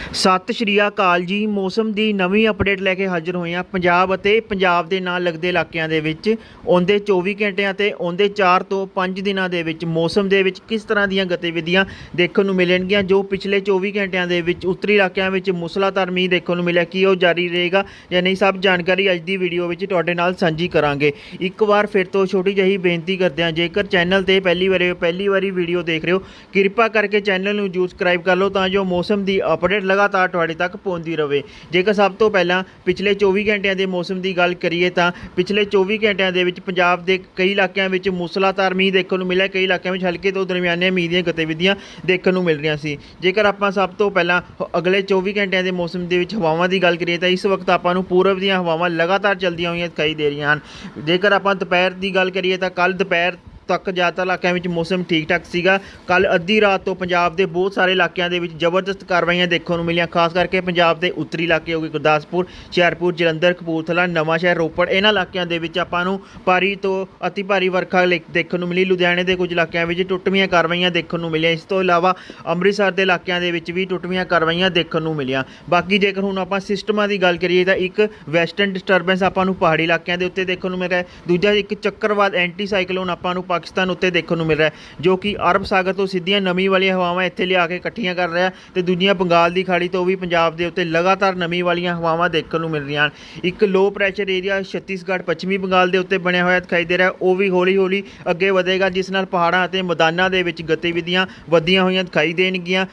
ਸਤਿ ਸ਼੍ਰੀ ਅਕਾਲ ਜੀ। ਮੌਸਮ ਦੀ ਨਵੀਂ ਅਪਡੇਟ ਲੈ ਕੇ ਹਾਜ਼ਰ ਹੋਏ ਹਾਂ। ਪੰਜਾਬ ਅਤੇ ਪੰਜਾਬ ਦੇ ਨਾਲ ਲੱਗਦੇ ਇਲਾਕਿਆਂ ਦੇ ਵਿੱਚ ਆਉਂਦੇ 24 ਘੰਟਿਆਂ ਤੇ ਆਉਂਦੇ 4 ਤੋਂ 5 ਦਿਨਾਂ ਦੇ ਵਿੱਚ ਮੌਸਮ ਦੇ ਵਿੱਚ ਕਿਸ ਤਰ੍ਹਾਂ ਦੀਆਂ ਗਤੀਵਿਧੀਆਂ ਦੇਖਣ ਨੂੰ ਮਿਲਣਗੀਆਂ, ਜੋ ਪਿਛਲੇ 24 ਘੰਟਿਆਂ ਦੇ ਵਿੱਚ ਉੱਤਰੀ ਇਲਾਕਿਆਂ ਵਿੱਚ ਮੁਸਲਾਧਾਰ ਮੀਂਹ ਦੇਖਣ ਨੂੰ ਮਿਲਿਆ, ਕੀ ਉਹ ਜਾਰੀ ਰਹੇਗਾ ਜਾਂ ਨਹੀਂ, ਸਭ ਜਾਣਕਾਰੀ ਅੱਜ ਦੀ ਵੀਡੀਓ ਵਿੱਚ ਤੁਹਾਡੇ ਨਾਲ ਸਾਂਝੀ ਕਰਾਂਗੇ। ਇੱਕ ਵਾਰ ਫਿਰ ਤੋਂ ਛੋਟੀ ਜਿਹੀ ਬੇਨਤੀ ਕਰਦੇ ਹਾਂ, ਜੇਕਰ ਚੈਨਲ ਤੇ ਪਹਿਲੀ ਵਾਰੀ ਪਹਿਲੀ ਵਾਰੀ ਵੀਡੀਓ ਦੇਖ ਰਹੇ ਹੋ, ਕਿਰਪਾ ਕਰਕੇ ਚੈਨਲ ਨੂੰ ਜਰੂਰ ਸਬਸਕ੍ਰਾਈਬ ਕਰ ਲਓ ਤਾਂ ਜੋ ਮੌਸਮ ਦੀ ਅਪਡੇਟ ਲਗਾਤਾਰ ਤੁਹਾਡੇ ਤੱਕ ਪਹੁੰਚਦੀ ਰਹੇ ਜੇਕਰ ਸਭ ਤੋਂ ਪਹਿਲਾਂ ਪਿਛਲੇ 24 ਘੰਟਿਆਂ ਦੇ ਮੌਸਮ ਦੀ ਗੱਲ ਕਰੀਏ ਤਾਂ ਪਿਛਲੇ 24 ਘੰਟਿਆਂ ਦੇ ਵਿੱਚ ਪੰਜਾਬ ਦੇ ਕਈ ਇਲਾਕਿਆਂ ਵਿੱਚ ਮੂਸਲਾਧਾਰ ਮੀਂਹ ਦੇਖਣ ਨੂੰ ਮਿਲਿਆ, ਕਈ ਇਲਾਕਿਆਂ ਵਿੱਚ ਹਲਕੇ ਤੋਂ ਦਰਮਿਆਨੇ ਮੀਂਹ ਦੀਆਂ ਗਤੀਵਿਧੀਆਂ ਦੇਖਣ ਨੂੰ ਮਿਲ ਰਹੀਆਂ ਸੀ। ਜੇਕਰ ਆਪਾਂ ਸਭ ਤੋਂ ਪਹਿਲਾਂ ਅਗਲੇ 24 ਘੰਟਿਆਂ ਦੇ ਮੌਸਮ ਦੇ ਵਿੱਚ ਹਵਾਵਾਂ ਦੀ ਗੱਲ ਕਰੀਏ ਤਾਂ ਇਸ ਵਕਤ ਆਪਾਂ ਨੂੰ ਪੂਰਬ ਦੀਆਂ ਹਵਾਵਾਂ ਲਗਾਤਾਰ ਚੱਲਦੀਆਂ ਹੋਈਆਂ ਦਿਖਾਈ ਦੇ ਰਹੀਆਂ ਹਨ। ਜੇਕਰ ਆਪਾਂ ਦੁਪਹਿਰ ਦੀ ਗੱਲ ਕਰੀਏ ਤਾਂ ਕੱਲ ਦੁਪਹਿਰ ਤੱਕ ਜ਼ਿਆਦਾਤਰ ਇਲਾਕਿਆਂ ਵਿੱਚ ਮੌਸਮ ਠੀਕ ਠਾਕ ਸੀਗਾ। ਕੱਲ ਅੱਧੀ ਰਾਤ ਤੋਂ ਪੰਜਾਬ ਦੇ ਬਹੁਤ ਸਾਰੇ ਇਲਾਕਿਆਂ ਦੇ ਵਿੱਚ ਜ਼ਬਰਦਸਤ ਕਾਰਵਾਈਆਂ ਦੇਖਣ ਨੂੰ ਮਿਲੀਆਂ, ਖਾਸ ਕਰਕੇ ਪੰਜਾਬ ਦੇ ਉੱਤਰੀ ਇਲਾਕੇ ਹੋ ਗਏ ਗੁਰਦਾਸਪੁਰ, ਹੁਸ਼ਿਆਰਪੁਰ, ਜਲੰਧਰ, ਕਪੂਰਥਲਾ ਨਵਾਂਸ਼ਹਿਰ ਰੋਪੜ, ਇਹਨਾਂ ਇਲਾਕਿਆਂ ਦੇ ਵਿੱਚ ਆਪਾਂ ਨੂੰ ਭਾਰੀ ਤੋਂ ਅਤੀ ਭਾਰੀ ਵਰਖਾ ਲੈ- ਦੇਖਣ ਨੂੰ ਮਿਲੀ। ਲੁਧਿਆਣੇ ਦੇ ਕੁਝ ਇਲਾਕਿਆਂ ਵਿੱਚ ਟੁੱਟਵੀਆਂ ਕਾਰਵਾਈਆਂ ਦੇਖਣ ਨੂੰ ਮਿਲੀਆਂ। ਇਸ ਤੋਂ ਇਲਾਵਾ ਅੰਮ੍ਰਿਤਸਰ ਦੇ ਇਲਾਕਿਆਂ ਦੇ ਵਿੱਚ ਵੀ ਟੁੱਟਵੀਆਂ ਕਾਰਵਾਈਆਂ ਦੇਖਣ ਨੂੰ ਮਿਲੀਆਂ। ਬਾਕੀ ਜੇਕਰ ਹੁਣ ਆਪਾਂ ਸਿਸਟਮਾਂ ਦੀ ਗੱਲ ਕਰੀਏ ਤਾਂ ਇੱਕ ਵੈਸਟਰਨ ਡਿਸਟਰਬੈਂਸ ਆਪਾਂ ਨੂੰ ਪਹਾੜੀ ਇਲਾਕਿਆਂ ਦੇ ਉੱਤੇ ਦੇਖਣ ਨੂੰ ਮਿਲ ਰਿਹਾ ਦੂਜਾ ਇੱਕ ਚੱਕਰਵਾਦ ਐਂਟੀ ਸਾਈਕਲੋਨ ਆਪਾਂ ਨੂੰ ਪਾਕਿਸਤਾਨ ਉੱਤੇ ਦੇਖਣ ਨੂੰ ਮਿਲ ਰਿਹਾ ਜੋ ਕਿ ਅਰਬ ਸਾਗਰ ਤੋਂ ਸਿੱਧੀਆਂ ਨਮੀ ਵਾਲੀਆਂ ਹਵਾਵਾਂ ਇੱਥੇ ਲਿਆ ਕੇ ਇਕੱਠੀਆਂ ਕਰ ਰਿਹਾ ਹੈ ਤੇ ਦੂਜੀਆਂ ਬੰਗਾਲ ਦੀ ਖਾੜੀ ਤੋਂ ਵੀ ਪੰਜਾਬ ਦੇ ਉੱਤੇ ਲਗਾਤਾਰ ਨਮੀ ਵਾਲੀਆਂ ਹਵਾਵਾਂ ਦੇਖਣ ਨੂੰ ਮਿਲ ਰਹੀਆਂ ਹਨ। ਇੱਕ ਲੋ ਪ੍ਰੈਸ਼ਰ ਏਰੀਆ ਛੱਤੀਸਗੜ੍ਹ, ਪੱਛਮੀ ਬੰਗਾਲ ਦੇ ਉੱਤੇ ਬਣਿਆ ਹੋਇਆ ਦਿਖਾਈ ਦੇ ਰਿਹਾ ਉਹ ਵੀ ਹੌਲੀ ਹੌਲੀ ਅੱਗੇ ਵਧੇਗਾ, ਜਿਸ ਨਾਲ ਪਹਾੜਾਂ ਅਤੇ ਮੈਦਾਨਾਂ ਦੇ ਵਿੱਚ ਗਤੀਵਿਧੀਆਂ ਵਧੀਆਂ ਹੋਈਆਂ ਦਿਖਾਈ ਦੇਣਗੀਆਂ।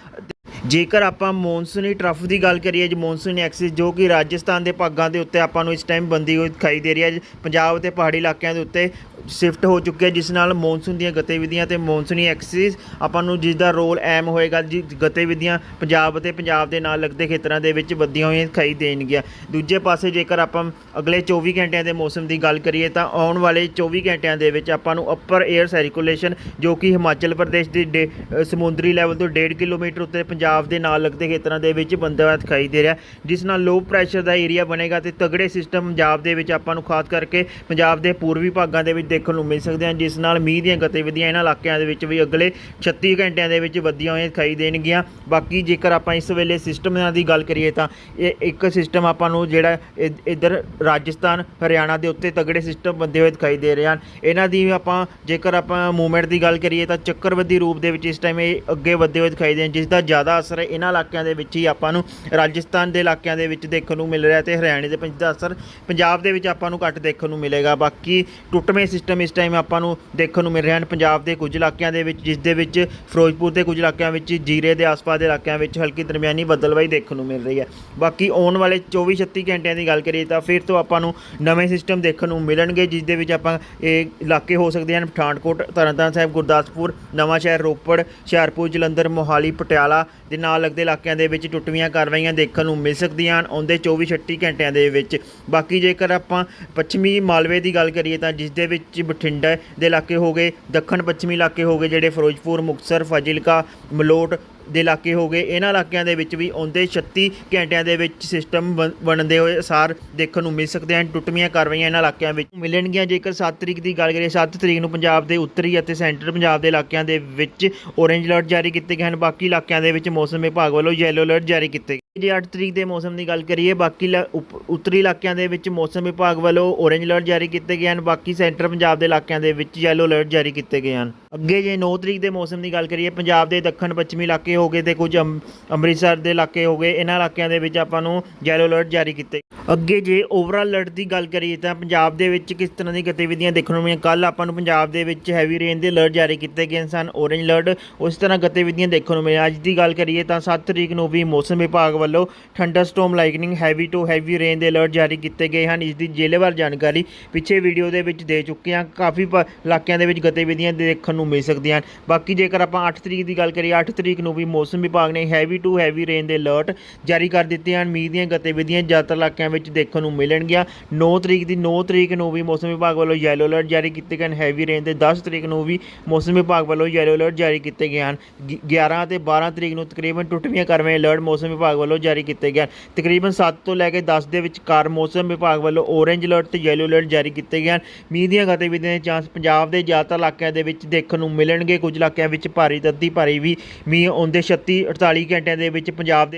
ਜੇਕਰ ਆਪਾਂ ਮੌਨਸੂਨੀ ਟਰਫ ਦੀ ਗੱਲ ਕਰੀਏ ਜੀ ਮੌਨਸੂਨੀ ਐਕਸਿਸ ਜੋ ਕਿ ਰਾਜਸਥਾਨ ਦੇ ਭਾਗਾਂ ਦੇ ਉੱਤੇ ਆਪਾਂ ਨੂੰ ਇਸ ਟਾਈਮ ਬੰਦੀ ਹੋਈ ਦਿਖਾਈ ਦੇ ਰਹੀ ਹੈ। ਪੰਜਾਬ ਅਤੇ ਪਹਾੜੀ ਇਲਾਕਿਆਂ ਦੇ ਉੱਤੇ ਸ਼ਿਫਟ ਹੋ ਚੁੱਕਿਆ ਜਿਸ ਨਾਲ ਮੌਨਸੂਨ ਦੀਆਂ ਗਤੀਵਿਧੀਆਂ ਤੇ ਮੌਨਸੂਨੀ ਐਕਸਿਸ ਆਪਾਂ ਨੂੰ ਜਿਸ ਦਾ ਰੋਲ ਐਮ ਹੋਏਗਾ, ਜੀ, ਗਤੀਵਿਧੀਆਂ ਪੰਜਾਬ ਅਤੇ ਪੰਜਾਬ ਦੇ ਨਾਲ ਲੱਗਦੇ ਖੇਤਰਾਂ ਦੇ ਵਿੱਚ ਵਧੀਆਂ ਹੋਈਆਂ ਦਿਖਾਈ ਦੇਣਗੀਆਂ। ਦੂਜੇ ਪਾਸੇ ਜੇਕਰ ਆਪਾਂ ਅਗਲੇ 24 ਘੰਟਿਆਂ ਦੇ ਮੌਸਮ ਦੀ ਗੱਲ ਕਰੀਏ ਤਾਂ ਆਉਣ ਵਾਲੇ 24 ਘੰਟਿਆਂ ਦੇ ਵਿੱਚ ਆਪਾਂ ਨੂੰ ਅਪਰ 에ਅਰ ਸਰਕੂਲੇਸ਼ਨ ਜੋ ਕਿ ਹਿਮਾਚਲ ਪ੍ਰਦੇਸ਼ ਦੀ ਡੇ- ਸਮੁੰਦਰੀ ਲੈਵਲ ਤੋਂ 1.5 ਕਿਲੋਮੀਟਰ ਉੱਤੇ ਪੰਜਾਬ ਦੇ ਨਾਲ ਲੱਗਦੇ ਖੇਤਰਾਂ ਦੇ ਵਿੱਚ ਬੰਦਾ ਹੋਇਆ ਦਿਖਾਈ ਦੇ ਰਿਹਾ ਜਿਸ ਨਾਲ ਲੋ ਪ੍ਰੈਸ਼ਰ ਦਾ ਏਰੀਆ ਬਣੇਗਾ ਤੇ ਤਗੜੇ ਸਿਸਟਮ ਪੰਜਾਬ ਦੇ ਵਿੱਚ ਆਪਾਂ ਨੂੰ ਖਾਸ ਕਰਕੇ ਪੰਜਾਬ ਦੇ ਪੂਰਬੀ ਭਾਗਾਂ ਦੇ ਵਿੱਚ ਦੇਖਣ ਨੂੰ ਮਿਲ ਸਕਦੇ ਹਨ, ਜਿਸ ਨਾਲ ਮੀਂਹ ਦੀਆਂ ਗਤੀਵਿਧੀਆਂ ਇਹਨਾਂ ਇਲਾਕਿਆਂ ਦੇ ਵਿੱਚ ਵੀ ਅਗਲੇ 36 ਘੰਟਿਆਂ ਦੇ ਵਿੱਚ ਵਧੀਆਂ ਹੋਈਆਂ ਦਿਖਾਈ ਦੇਣਗੀਆਂ। ਬਾਕੀ ਜੇਕਰ ਆਪਾਂ ਇਸ ਵੇਲੇ ਸਿਸਟਮਾਂ ਦੀ ਗੱਲ ਕਰੀਏ ਤਾਂ ਇਹ ਇੱਕ ਸਿਸਟਮ ਆਪਾਂ ਨੂੰ ਜਿਹੜਾ ਇ- ਇੱਧਰ ਰਾਜਸਥਾਨ, ਹਰਿਆਣਾ ਦੇ ਉੱਤੇ ਤਗੜੇ ਸਿਸਟਮ ਬੰਦੇ ਹੋਏ ਦਿਖਾਈ ਦੇ ਰਹੇ ਹਨ। ਇਹਨਾਂ ਦੀ ਆਪਾਂ ਜੇਕਰ ਆਪਾਂ ਮੂਵਮੈਂਟ ਦੀ ਗੱਲ ਕਰੀਏ ਤਾਂ ਚੱਕਰਵੱਦੀ ਰੂਪ ਦੇ ਵਿੱਚ ਇਸ ਟਾਈਮ ਇਹ ਅੱਗੇ ਵਧਦੇ ਹੋਏ ਦਿਖਾਈ ਦੇ ਜਿਸ ਦਾ ਜ਼ਿਆਦਾ ਅਸਰ ਇਹਨਾਂ ਇਲਾਕਿਆਂ ਦੇ ਵਿੱਚ ਹੀ ਆਪਾਂ ਨੂੰ ਰਾਜਸਥਾਨ ਦੇ ਇਲਾਕਿਆਂ ਦੇ ਵਿੱਚ ਦੇਖਣ ਨੂੰ ਮਿਲ ਰਿਹਾ ਤੇ ਹਰਿਆਣੇ ਦੇ ਪੰਜ ਦਾ ਅਸਰ ਪੰਜਾਬ ਦੇ ਵਿੱਚ ਆਪਾਂ ਨੂੰ ਘੱਟ ਦੇਖਣ ਨੂੰ ਮਿਲੇਗਾ। ਬਾਕੀ ਟੁੱਟਵੇਂ ਸਿਸਟਮ ਸਿਸਟਮ ਇਸ ਟਾਈਮ ਆਪਾਂ ਨੂੰ ਦੇਖਣ ਨੂੰ ਮਿਲ ਰਹੇ ਹਨ। ਪੰਜਾਬ ਦੇ ਕੁਝ ਇਲਾਕਿਆਂ ਦੇ ਵਿੱਚ, ਜਿਸ ਦੇ ਵਿੱਚ ਫਿਰੋਜ਼ਪੁਰ ਦੇ ਕੁਝ ਇਲਾਕਿਆਂ ਵਿੱਚ, ਜੀਰੇ ਦੇ ਆਸ-ਪਾਸ ਦੇ ਇਲਾਕਿਆਂ ਵਿੱਚ ਹਲਕੀ ਦਰਮਿਆਨੀ ਬੱਦਲਵਾਈ ਦੇਖਣ ਨੂੰ ਮਿਲ ਰਹੀ ਹੈ। ਬਾਕੀ ਆਉਣ ਵਾਲੇ 24-36 ਘੰਟਿਆਂ ਦੀ ਗੱਲ ਕਰੀਏ ਤਾਂ ਫਿਰ ਤੋਂ ਆਪਾਂ ਨੂੰ ਨਵੇਂ ਸਿਸਟਮ ਦੇਖਣ ਨੂੰ ਮਿਲਣਗੇ, ਜਿਸ ਦੇ ਵਿੱਚ ਆਪਾਂ ਇਹ ਇਲਾਕੇ ਹੋ ਸਕਦੇ ਹਨ। ਪਠਾਨਕੋਟ, ਤਰਨਤਾਰਨ ਸਾਹਿਬ, ਗੁਰਦਾਸਪੁਰ ਨਵਾਂਸ਼ਹਿਰ ਰੋਪੜ, ਹੁਸ਼ਿਆਰਪੁਰ, ਜਲੰਧਰ, ਮੋਹਾਲੀ, ਪਟਿਆਲਾ ਦੇ ਨਾਲ ਲੱਗਦੇ ਇਲਾਕਿਆਂ ਦੇ ਵਿੱਚ ਟੁੱਟਵੀਆਂ ਕਾਰਵਾਈਆਂ ਦੇਖਣ ਨੂੰ ਮਿਲ ਸਕਦੀਆਂ ਹਨ ਆਉਂਦੇ 24-36 ਘੰਟਿਆਂ ਦੇ ਵਿੱਚ। ਬਾਕੀ ਜੇਕਰ ਆਪਾਂ ਪੱਛਮੀ ਮਾਲਵੇ ਦੀ ਗੱਲ ਕਰੀਏ ਤਾਂ ਜਿਸ ਦੇ ਵਿੱਚ ਬਠਿੰਡਾ ਦੇ ਇਲਾਕੇ ਹੋ ਗਏ ਦੱਖਣ ਪੱਛਮੀ ਇਲਾਕੇ ਹੋ ਗਏ, ਜਿਹੜੇ ਫਿਰੋਜ਼ਪੁਰ, ਮੁਕਤਸਰ, ਫਾਜ਼ਿਲਕਾ, ਮਲੋਟ ਦੇ ਇਲਾਕੇ ਹੋ ਗਏ। ਇਹਨਾਂ ਇਲਾਕਿਆਂ ਦੇ ਵਿੱਚ ਵੀ ਆਉਂਦੇ 36 ਘੰਟਿਆਂ ਦੇ ਵਿੱਚ ਸਿਸਟਮ ਬਣ- ਬਣਦੇ ਹੋਏ ਅਸਾਰ ਦੇਖਣ ਨੂੰ ਮਿਲ ਸਕਦੇ ਹਨ। ਟੁੱਟਵੀਆਂ ਕਾਰਵਾਈਆਂ ਇਹਨਾਂ ਇਲਾਕਿਆਂ ਵਿੱਚ ਮਿਲਣਗੀਆਂ। ਜੇਕਰ 7 ਤਰੀਕ ਦੀ ਗੱਲ ਕਰੀਏ 7 ਤਰੀਕ ਨੂੰ ਪੰਜਾਬ ਦੇ ਉੱਤਰੀ ਅਤੇ ਸੈਂਟਰ ਪੰਜਾਬ ਦੇ ਇਲਾਕਿਆਂ ਦੇ ਵਿੱਚ ਔਰੇਂਜ ਅਲਰਟ ਜਾਰੀ ਕੀਤੇ ਗਏ ਹਨ। ਬਾਕੀ ਇਲਾਕਿਆਂ ਦੇ ਵਿੱਚ ਮੌਸਮ ਵਿਭਾਗ ਵੱਲੋਂ ਯੈਲੋ ਅਲਰਟ ਜਾਰੀ ਕੀਤੇ ਗਏ ਜੇ 8 ਤਰੀਕ ਦੇ ਮੌਸਮ ਦੀ ਗੱਲ ਕਰੀਏ, ਬਾਕੀ ਇਲਾ- ਉਪ- ਉੱਤਰੀ ਇਲਾਕਿਆਂ ਦੇ ਵਿੱਚ ਮੌਸਮ ਵਿਭਾਗ ਵੱਲੋਂ ਔਰੇਂਜ ਅਲਰਟ ਜਾਰੀ ਕੀਤੇ ਗਏ ਹਨ। ਬਾਕੀ ਸੈਂਟਰ ਪੰਜਾਬ ਦੇ ਇਲਾਕਿਆਂ ਦੇ ਵਿੱਚ ਯੈਲੋ ਅਲਰਟ ਜਾਰੀ ਕੀਤੇ ਗਏ ਹਨ। ਅੱਗੇ ਜੇ 9 ਤਰੀਕ ਦੇ ਮੌਸਮ ਦੀ ਗੱਲ ਕਰੀਏ, ਪੰਜਾਬ ਦੇ ਦੱਖਣ ਪੱਛਮੀ ਇਲਾਕੇ ਹੋ ਗਏ ਤੇ ਕੁਝ ਅੰਮ- ਅੰਮ੍ਰਿਤਸਰ ਦੇ ਇਲਾਕੇ ਹੋ ਗਏ। ਇਹਨਾਂ ਇਲਾਕਿਆਂ ਦੇ ਵਿੱਚ ਆਪਾਂ ਨੂੰ ਯੈਲੋ ਅਲਰਟ ਜਾਰੀ ਕੀਤੇ। ਅੱਗੇ ਜੇ ਓਵਰਆਲ ਅਲਰਟ ਦੀ ਗੱਲ ਕਰੀਏ ਤਾਂ ਪੰਜਾਬ ਦੇ ਵਿੱਚ ਕਿਸ ਤਰ੍ਹਾਂ ਦੀ ਗਤੀਵਿਧੀਆਂ ਦੇਖਣ ਨੂੰ ਮਿਲੀਆਂ? ਕੱਲ ਆਪਾਂ ਨੂੰ ਪੰਜਾਬ ਦੇ ਵਿੱਚ ਹੈਵੀ ਰੇਨ ਦੇ ਅਲਰਟ ਜਾਰੀ ਕੀਤੇ ਗਏ ਸਨ ਔਰੇਂਜ ਅਲਰਟ ਉਸ ਤਰ੍ਹਾਂ ਗਤੀਵਿਧੀਆਂ ਦੇਖਣ ਨੂੰ ਮਿਲੀਆਂ। ਅੱਜ ਦੀ ਗੱਲ ਕਰੀਏ ਤਾਂ 7 ਤਰੀਕ ਨੂੰ ਵੀ ਮੌਸਮ ਵਿਭਾਗ ਵੱਲੋਂ thunderstorm lightning heavy to heavy rain ਦੇ ਅਲਰਟ ਜਾਰੀ ਕੀਤੇ ਗਏ ਹਨ। ਇਸ ਦੀ ਜ਼ਿਲ੍ਹੇਵਾਰ ਜਾਣਕਾਰੀ ਪਿੱਛੇ ਵੀਡੀਓ ਦੇ ਵਿੱਚ ਦੇ ਚੁੱਕੇ ਹਾਂ। ਕਾਫੀ ਪ- ਇਲਾਕਿਆਂ ਦੇ ਵਿੱਚ ਗਤੀਵਿਧੀਆਂ ਦੇਖਣ ਨੂੰ ਮਿਲ ਸਕਦੀਆਂ ਹਨ। ਬਾਕੀ ਜੇਕਰ ਆਪਾਂ 8 ਤਰੀਕ ਦੀ ਗੱਲ ਕਰੀਏ 8 ਤਰੀਕ ਨੂੰ ਵੀ ਮੌਸਮ ਵਿਭਾਗ ਨੇ ਹੈਵੀ ਟੂ ਹੈਵੀ ਰੇਨ ਦੇ ਅਲਰਟ ਜਾਰੀ ਕਰ ਦਿੱਤੇ ਹਨ। ਮੀਂਹ ਦੀਆਂ ਗਤੀਵਿਧੀਆਂ ਜ਼ਿਆਦਾਤਰ ਇਲਾਕਿਆਂ ਵਿੱਚ ਦੇਖਣ ਨੂੰ ਮਿਲਣਗੀਆਂ। 9 ਤਰੀਕ ਦੀ 9 ਤਰੀਕ ਨੂੰ ਵੀ ਮੌਸਮ ਵਿਭਾਗ ਵੱਲੋਂ ਯੈਲੋ ਅਲਰਟ ਜਾਰੀ ਕੀਤੇ ਗਏ ਹਨ। ਹੈਵੀ ਰੇਨ ਦੇ 10 ਤਰੀਕ ਨੂੰ ਵੀ ਮੌਸਮ ਵਿਭਾਗ ਵੱਲੋਂ ਯੈਲੋ ਅਲਰਟ ਜਾਰੀ ਕੀਤੇ ਗਏ ਹਨ। ਗਿ- 11 ਅਤੇ 12 ਤਰੀਕ ਨੂੰ ਤਕਰੀਬਨ ਟੁੱਟਵੀਆਂ ਕਰਵੇਂ ਅਲਰਟ ਮੌਸਮ ਵਿਭਾਗ ਵੱਲੋਂ ਜਾਰੀ ਕੀਤੇ ਗਏ ਹਨ। ਤਕਰੀਬਨ 7 ਤੋਂ ਲੈ ਕੇ 10 ਦੇ ਵਿਚਕਾਰ ਮੌਸਮ ਵਿਭਾਗ ਵੱਲੋਂ ਔਰੇਂਜ ਅਲਰਟ ਤੇ ਯੈਲੋ ਅਲਰਟ ਜਾਰੀ ਕੀਤੇ ਗਏ ਹਨ। ਮੀਂਹ ਦੀਆਂ ਗਤੀਵਿਧੀਆਂ ਦੇ ਚਾਂਸ ਪੰਜਾਬ ਦੇ ਜ਼ਿਆਦਾਤਰ ਇਲਾਕਿਆਂ ਦੇ ਵਿੱਚ ਦੇਖਣ ਨੂੰ ਮਿਲਣਗੇ। ਕੁਝ ਇਲਾਕਿਆਂ ਵਿੱਚ ਭਾਰੀ ਤੋਂ ਭਾਰੀ ਵੀ ਮੀਂਹ ਆਉਂਦੇ 36 48 ਘੰਟਿਆਂ ਦੇ ਵਿੱਚ ਪੰਜਾਬ ਦੇ